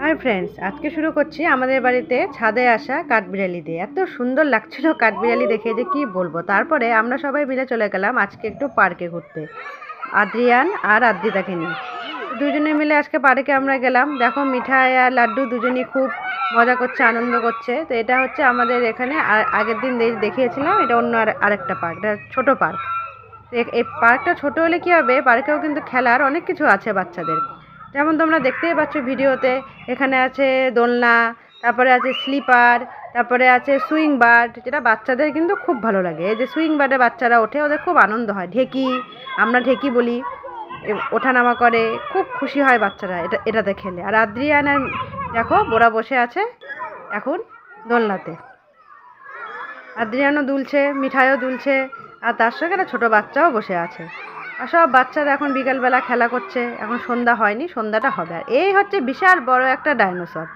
Hi friends আজকে শুরু করছি আমাদের বাড়িতে ছাদে আসা কাঠবিড়ালি দিয়ে। এত সুন্দর লাগছিল কাঠবিড়ালি দেখে যে কি বলব। তারপরে আমরা সবাই মিলে চলে গেলাম আজকে একটু পার্কে ঘুরতে। আদ্রিয়ান আর আদ্রিতাকে নিয়ে। দুজনে মিলে আজকে পার্কে আমরা গেলাম। দেখো মিঠাই আর লাড্ডু দুজনেই খুব মজা করছে, আনন্দ করছে। তো এটা হচ্ছে আমাদের এখানে আগের দিন দেখিয়েছিলাম। এটা অন্য আর আরেকটা পার্ক, এটা ছোটো পার্ক। এই পার্কটা ছোট হলে কি হবে? পার্কেও কিন্তু খেলার অনেক কিছু আছে বাচ্চাদের। যেমন তোমরা দেখতেই পাচ্ছ ভিডিওতে, এখানে আছে দোলনা, তারপরে আছে স্লিপার, তারপরে আছে সুইং বার্ড, যেটা বাচ্চাদের কিন্তু খুব ভালো লাগে। এই যে সুইং বার্ডে বাচ্চারা ওঠে, ওদের খুব আনন্দ হয়। ঢেকি, আমরা ঢেকি বলি ওঠানামা করে, খুব খুশি হয় বাচ্চারা এটা, এটাতে খেলে। আর আদ্রিয়ানের দেখো, বোরা বসে আছে এখন দোলনাতে। আদ্রিয়ানও দুলছে, মিঠাইও দুলছে, আর তার সঙ্গে একটা ছোটো বাচ্চাও বসে আছে। আর সব বাচ্চারা এখন বিকালবেলা খেলা করছে, এখন সন্ধ্যা হয়নি, সন্ধ্যাটা হবে। আর এই হচ্ছে বিশাল বড় একটা ডাইনোসর।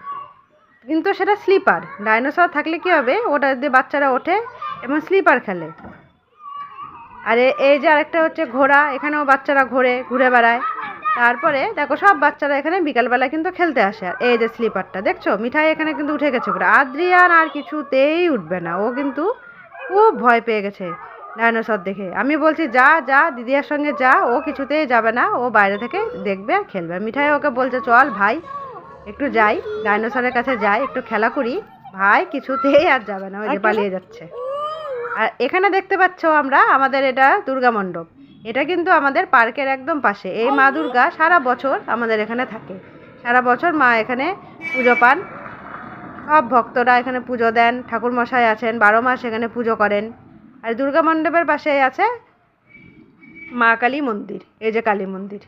কিন্তু সেটা স্লিপার। ডাইনোসর থাকলে কি হবে? ওটা দিয়ে বাচ্চারা ওঠে এবং স্লিপার খেলে। আর এই যে আরেকটা হচ্ছে ঘোড়া, এখানেও বাচ্চারা ঘোরে, ঘুরে বেড়ায়। তারপরে দেখো, সব বাচ্চারা এখানে বিকালবেলা কিন্তু খেলতে আসে। আর এই যে স্লিপারটা, দেখছ? মিঠাই এখানে কিন্তু উঠে গেছে ঘুরে আদ্রিয়ান আর কিছুতেই উঠবে না। ও কিন্তু খুব ভয় পেয়ে গেছে। ডাইনোসর দেখে। আমি বলছি যা যা দিদিয়ার সঙ্গে যা ও কিছুতেই যাবে না ও বাইরে থেকে দেখবে আর খেলবে। মিঠাই ওকে বলছে চল ভাই একটু যাই ডাইনোসরের কাছে যাই একটু খেলা করি। ভাই কিছুতেই আর যাবে না ওই যে পালিয়ে যাচ্ছে। আর এখানে দেখতে পাচ্ছ আমরা আমাদের এটা দুর্গা মণ্ডপ। এটা কিন্তু আমাদের পার্কের একদম পাশে। এই মা দুর্গা সারা বছর আমাদের এখানে থাকে। সারা বছর মা এখানে পুজো পান। সব ভক্তরা এখানে পুজো দেন ঠাকুর মশাই আছেন বারো মাস এখানে পুজো করেন। আর দুর্গা মণ্ডপের পাশে আছে মা কালী মন্দির, এই যে কালী মন্দির।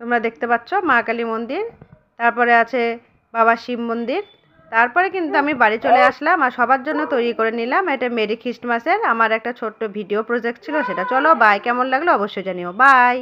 তোমরা দেখতে পাচ্ছ মা কালী মন্দির, তারপরে আছে বাবা শিব মন্দির, তারপরে কিন্তু আমি বাড়ি চলে আসলাম আর সবার জন্য তৈরি করে নিলাম এটা মেরি খ্রিস্টমাসের আমার একটা ছোট্ট ভিডিও প্রজেক্ট ছিল সেটা। চলো বাই কেমন লাগল অবশ্যই জানিও। বাই